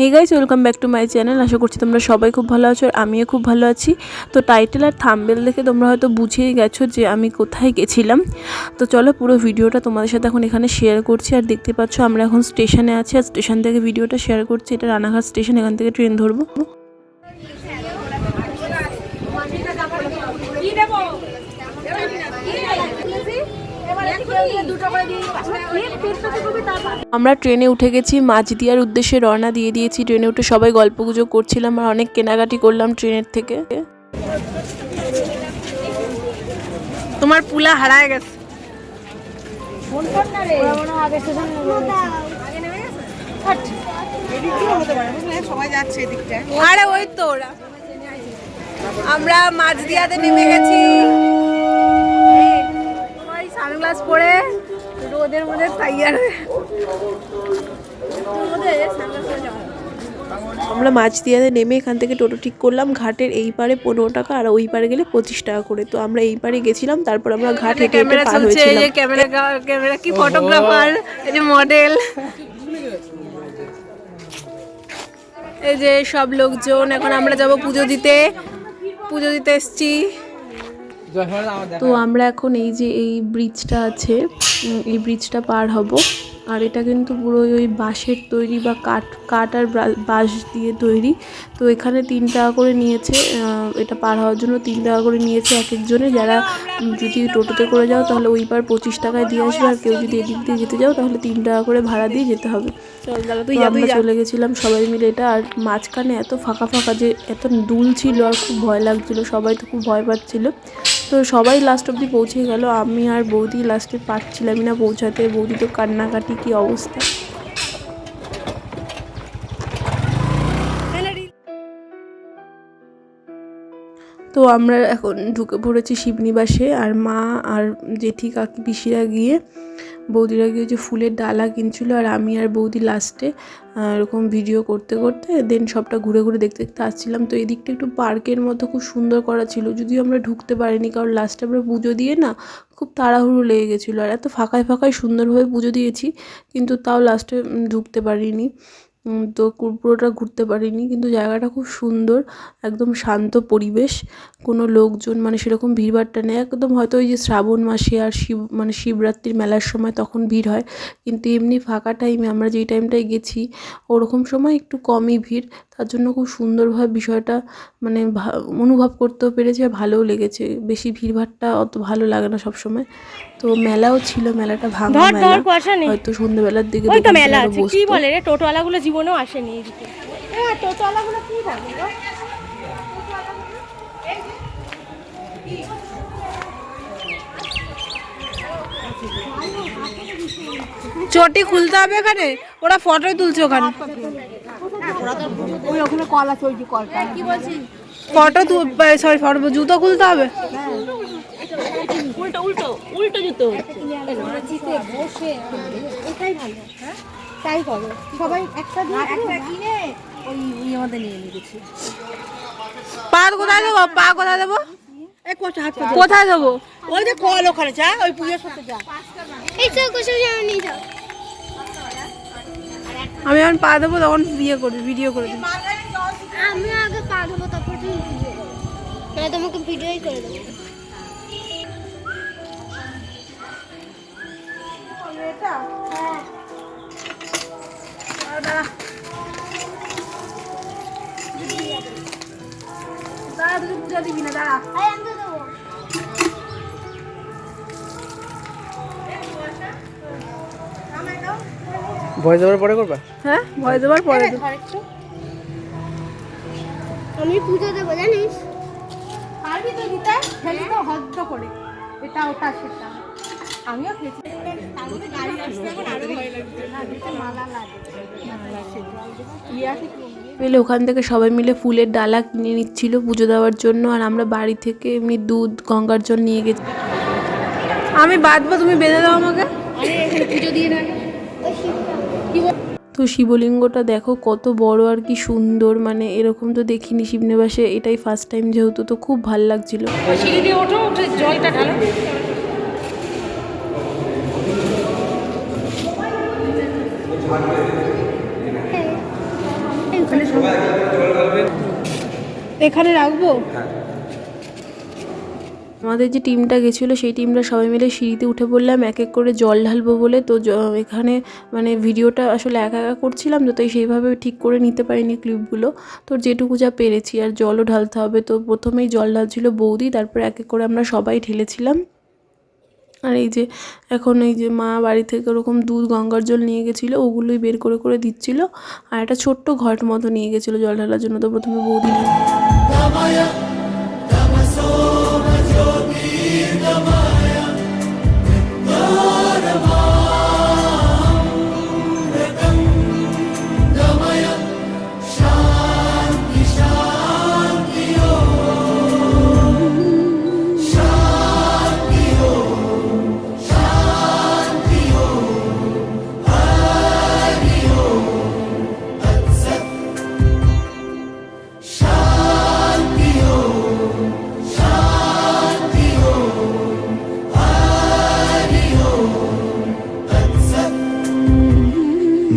Hey guys welcome back to my channel আশা করছি তোমরা সবাই খুব ভালো আছো আর আমিও খুব ভালো আছি। তো টাইটেল আর থাম্বেল দেখে তোমরা হয়তো বুঝেই গেছো যে আমি কোথায় গেছিলাম। তো চলো পুরো ভিডিওটা তোমাদের সাথে এখন এখানে শেয়ার করছি। আর দেখতে পাচ্ছ আমরা এখন স্টেশনে আছি। আর স্টেশন থেকে ভিডিওটা শেয়ার করছি। এটা রানাঘাট স্টেশন এখান থেকে ট্রেন ধরবো। আমরা ট্রেনে উঠে গেছি মাঝদিয়ার উদ্দেশ্যে রওনা দিয়ে দিয়েছি। ট্রেনে উঠে সবাই গল্প গুজব করছিলাম আর অনেক কেনাকাটি করলাম ট্রেনের থেকে। তোমার পুলা হারায় গেছে। সবাই যাচ্ছে এদিকটায় আরে ওই তো ওরা। আমরা নেমে গেছি। সানগ্লাস পরে রোদের মধ্যে তাইয়ার আমরা মাঝদিয়াতে নেমে এখান থেকে টোটো ঠিক করলাম ঘাটের এই পারে পনেরো টাকা আর ওই পারে গেলে পঁচিশ টাকা করে। তো আমরা এই পারে গেছিলাম তারপর আমরা ঘাট হেঁটে পার হয়েছিলাম। ক্যামেরা ক্যামেরা কি ফটোগ্রাফার এই যে মডেল এই যে সব লোকজন এখন আমরা যাব পুজো দিতে। পুজো দিতে এসছি। তো আমরা এখন এই যে এই ব্রিজটা আছে এই ব্রিজটা পার হব। আর এটা কিন্তু পুরো ওই বাঁশের তৈরি বা কাঠ কাঠ আর বাঁশ দিয়ে তৈরি। তো এখানে তিন টাকা করে নিয়েছে এটা পার হওয়ার জন্য তিন টাকা করে নিয়েছে এক একজনে। যারা যদি টোটোতে করে যাও তাহলে ওই পার পঁচিশ টাকায় দিয়ে আসবে। আর কেউ যদি এদিক দিয়ে যেতে যাও তাহলে তিন টাকা করে ভাড়া দিয়ে যেতে হবে। তো আমরা চলে গেছিলাম সবাই মিলে এটা। আর মাঝখানে এত ফাঁকা ফাঁকা যে এত দুল ছিল আর খুব ভয় লাগছিল। সবাই তো খুব ভয় পাচ্ছিল। তো সবাই লাস্ট অবধি পৌঁছে গেল। আমি আর বৌদি লাস্টে পারছিলামই না পৌঁছাতে। বৌদি তো কান্নাকাটি, কী অবস্থা? তো আমরা এখন ঢুকে পড়েছি শিবনিবাসে। আর মা আর জেঠি কাকি পিসিরা গিয়ে বৌদিরা গিয়ে যে ফুলের ডালা কিনছিল আর আমি আর বৌদি লাস্টে এরকম ভিডিও করতে করতে দেন সবটা ঘুরে ঘুরে দেখতে দেখতে আসছিলাম। তো এদিকটা দিকটা একটু পার্কের মতো খুব সুন্দর করা ছিল, যদিও আমরা ঢুকতে পারিনি কারণ লাস্টে আমরা পুজো দিয়ে না খুব তাড়াহুড়ো লেগে গেছিল। আর এত ফাঁকায় ফাঁকায় সুন্দরভাবে পুজো দিয়েছি, কিন্তু তাও লাস্টে ঢুকতে পারিনি। তো পুরোটা ঘুরতে পারিনি, কিন্তু জায়গাটা খুব সুন্দর, একদম শান্ত পরিবেশ। কোনো লোকজন মানে সেরকম ভিড়ভাট্টা নেই। একদম হয়তো ওই যে শ্রাবণ মাসে আর শিব মানে শিবরাত্রির মেলার সময় তখন ভিড় হয়, কিন্তু এমনি ফাঁকা টাইমে আমরা যেই টাইমটায় গেছি, ওরকম সময় একটু কমই ভিড়। তার জন্য খুব সুন্দরভাবে বিষয়টা মানে অনুভব করতেও পেরেছি আর ভালোও লেগেছে। বেশি ভিড়ভাট্টা অত ভালো লাগে না সবসময়। তো মেলাও ছিল মেলাটা ভাঙা ধর মেলা। ধর কুয়াশা নেই। হয়তো সন্ধ্যেবেলার দিকে ওই তো মেলা আছে। কি বলে রে? টোটোওয়ালাগুলো জীবনেও আসেনি এদিকে। হ্যাঁ টোটোওয়ালাগুলো কি? চটি খুলতে হবে এখানে? ওরা ফটোই তুলছে ওখানে। ওই ওখানে কল আছে ওই যে কলটা ফটো সরি ফটো জুতো খুলতে হবে? উল্টো উল্টো উল্টো জুতো। তাই করো। সবাই একটা দিয়ে একটা কিনে ওই ওই আমাদের নিয়ে নিয়েছি পা কোথায় দেবো? পা কোথায় দেবো? কোথায় দেবো? ওই যে কল ওখানে যা ওই পুজোর সাথে যা। আমি এখন পা দেবো তখন বিয়ে করে ভিডিও করে দিবি। আমি আগে পা ধোবো তারপর তুমি ভিডিও করো। তোমাকে ভিডিওই করে দেবো। দাঁড়া। তুই পূজা দিবি না দাঁড়া। আরে আমি তো দেবো। ভয়েস ওভার পরে করবা? হ্যাঁ ভয় দেবার পরে আমি পুজো দেবো জানিস? পারবি তো দিতে? খেলি তো হদ্দ করে। এটা ওটা সেটা। আমিও খেয়েছি। পেলে ওখান থেকে সবাই মিলে ফুলের ডালা কিনে নিচ্ছিল পুজো দেওয়ার জন্য, আর আমরা বাড়ি থেকে এমনি দুধ, গঙ্গার জল নিয়ে গেছি। আমি বাঁধবো, তুমি বেঁধে দাও আমাকে। তো শিবলিঙ্গটা দেখো কত বড় আর কি সুন্দর মানে এরকম তো দেখিনি শিবনিবাসে, এটাই ফার্স্ট টাইম যেহেতু, তো খুব ভালো লাগছিল। জলটা ঢালো। এখানে রাখব? আমাদের যে টিমটা গেছিল সেই টিমটা সবাই মিলে সিঁড়িতে উঠে পড়লাম এক এক করে জল ঢালবো বলে। তো এখানে মানে ভিডিওটা আসলে একা একা করছিলাম তো তাই সেইভাবে ঠিক করে নিতে পারিনি ক্লিপগুলো। তো যেটুকু যা পেরেছি আর জলও ঢালতে হবে। তো প্রথমেই জল ঢালছিল বৌদি তারপর এক এক করে আমরা সবাই ঢেলেছিলাম। আর এই যে এখন এই যে মা বাড়ি থেকে ওরকম দুধ, গঙ্গার জল নিয়ে গেছিল, ওগুলোই বের করে করে দিচ্ছিল। আর একটা ছোট্ট ঘট মতো নিয়ে গেছিল জল ঢালার জন্য। তো প্রথমে বৌদি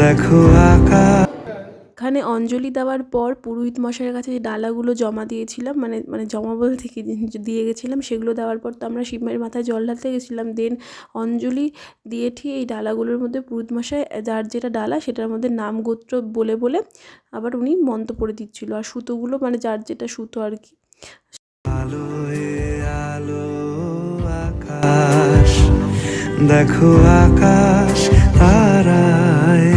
দেখো আকাশ। এখানে অঞ্জলি দেওয়ার পর পুরোহিত মশাইয়ের কাছে যে ডালাগুলো জমা দিয়েছিলাম মানে মানে জমা বলতে থেকে দিয়ে গেছিলাম সেগুলো দেওয়ার পর তো আমরা শিবমায়ের মাথায় জল ঢালতে গেছিলাম। দেন অঞ্জলি দিয়ে ঠিক এই ডালাগুলোর মধ্যে পুরোহিত মশাই যার যেটা ডালা সেটার মধ্যে নাম গোত্র বলে বলে আবার উনি মন্ত্র পড়ে দিচ্ছিল। আর সুতোগুলো মানে যার যেটা সুতো আর কি। আকাশ। দেখো আকাশ।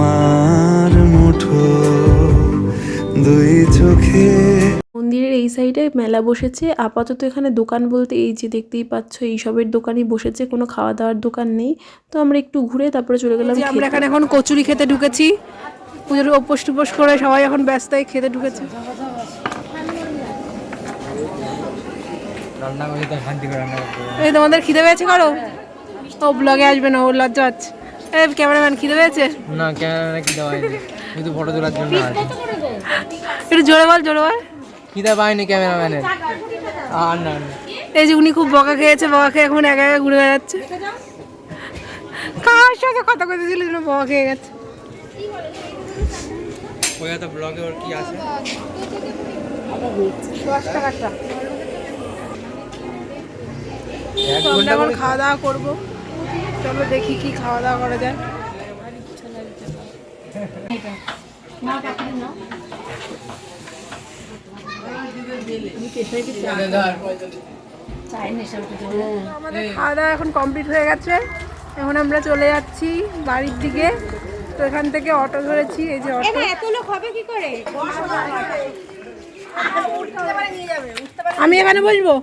আমার মুঠো দুই চোখে। মন্দিরের এই সাইডে মেলা বসেছে। আপাতত এখানে দোকান বলতে এই যে দেখতেই পাচ্ছ এইসবের দোকানই বসেছে। কোনো খাওয়া দাওয়ার দোকান নেই। তো আমরা একটু ঘুরে তারপরে চলে গেলাম আমরা এখানে এখন কচুরি খেতে ঢুকেছি। পুজোর উপোস টুপোস করে সবাই এখন ব্যস্ত হয়ে খেতে ঢুকেছে। এই তোমাদের খিদে পেয়েছে করো? ও ব্লগে আসবে না ওর লজ্জা আছে এই ক্যামেরাম্যান খিদে পেয়েছে? না ক্যামেরা খিদে পাইনি। শুধু ফটো তোলার জন্য একটু জোরে বল জোরে বল। খিদে পাইনি ক্যামেরাম্যানের। আর না না। এই যে উনি খুব বকা খেয়েছে বকা খেয়ে এখন একা একা ঘুরে বেড়াচ্ছে। কার সাথে কথা কইতে ছিল যেন বকা খেয়ে গেছে? ওই তো ব্লগে ওর কি আছে? তো এখন খাওয়া দাওয়া করব। চলো দেখি কি খাওয়া দাওয়া করা যায়। আমাদের খাওয়া দাওয়া এখন কমপ্লিট হয়ে গেছে। এখন আমরা চলে যাচ্ছি বাড়ির দিকে। তো এখান থেকে অটো ধরেছি এই যে অটো। এত লোক হবে কি করে? আমি এখানে বসবো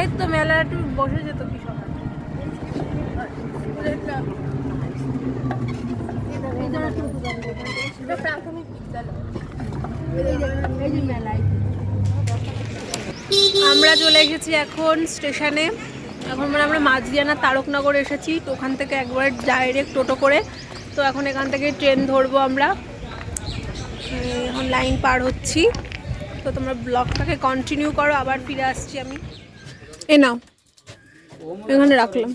এই তো মেলা একটু বসে যেত কি আমরা চলে এসেছি এখন স্টেশনে। এখন মানে আমরা মাঝদিয়ানা তারকনগর এসেছি, তো ওখান থেকে একবার ডাইরেক্ট টোটো করে। তো এখন এখান থেকে ট্রেন ধরবো আমরা। এখন লাইন পার হচ্ছি। তো তোমরা ব্লগটাকে কন্টিনিউ করো, আবার ফিরে আসছি আমি। এ নাও। এখানে রাখলাম।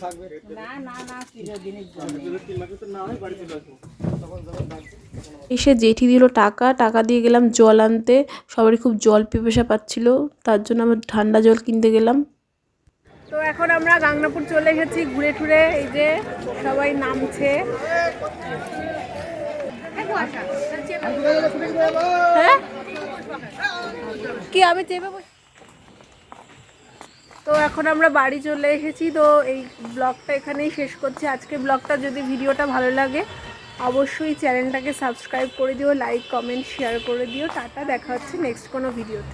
এসে জেঠি দিল টাকা টাকা দিয়ে গেলাম জল আনতে। সবারই খুব জল পিপাসা পাচ্ছিল, তার জন্য আমরা ঠান্ডা জল কিনতে গেলাম। তো এখন আমরা গাংনাপুর চলে এসেছি ঘুরে টুরে, এই যে সবাই নামছে। হ্যাঁ? কি, আমি চেপে তো এখন আমরা বাড়ি চলে এসেছি, তো এই ব্লগটা এখানেই শেষ করছি। আজকে ব্লগটা যদি ভিডিওটা ভালো লাগে, অবশ্যই চ্যানেলটাকে সাবস্ক্রাইব করে দিও, লাইক, কমেন্ট, শেয়ার করে দিও। টাটা, দেখা হচ্ছে নেক্সট কোনো ভিডিওতে।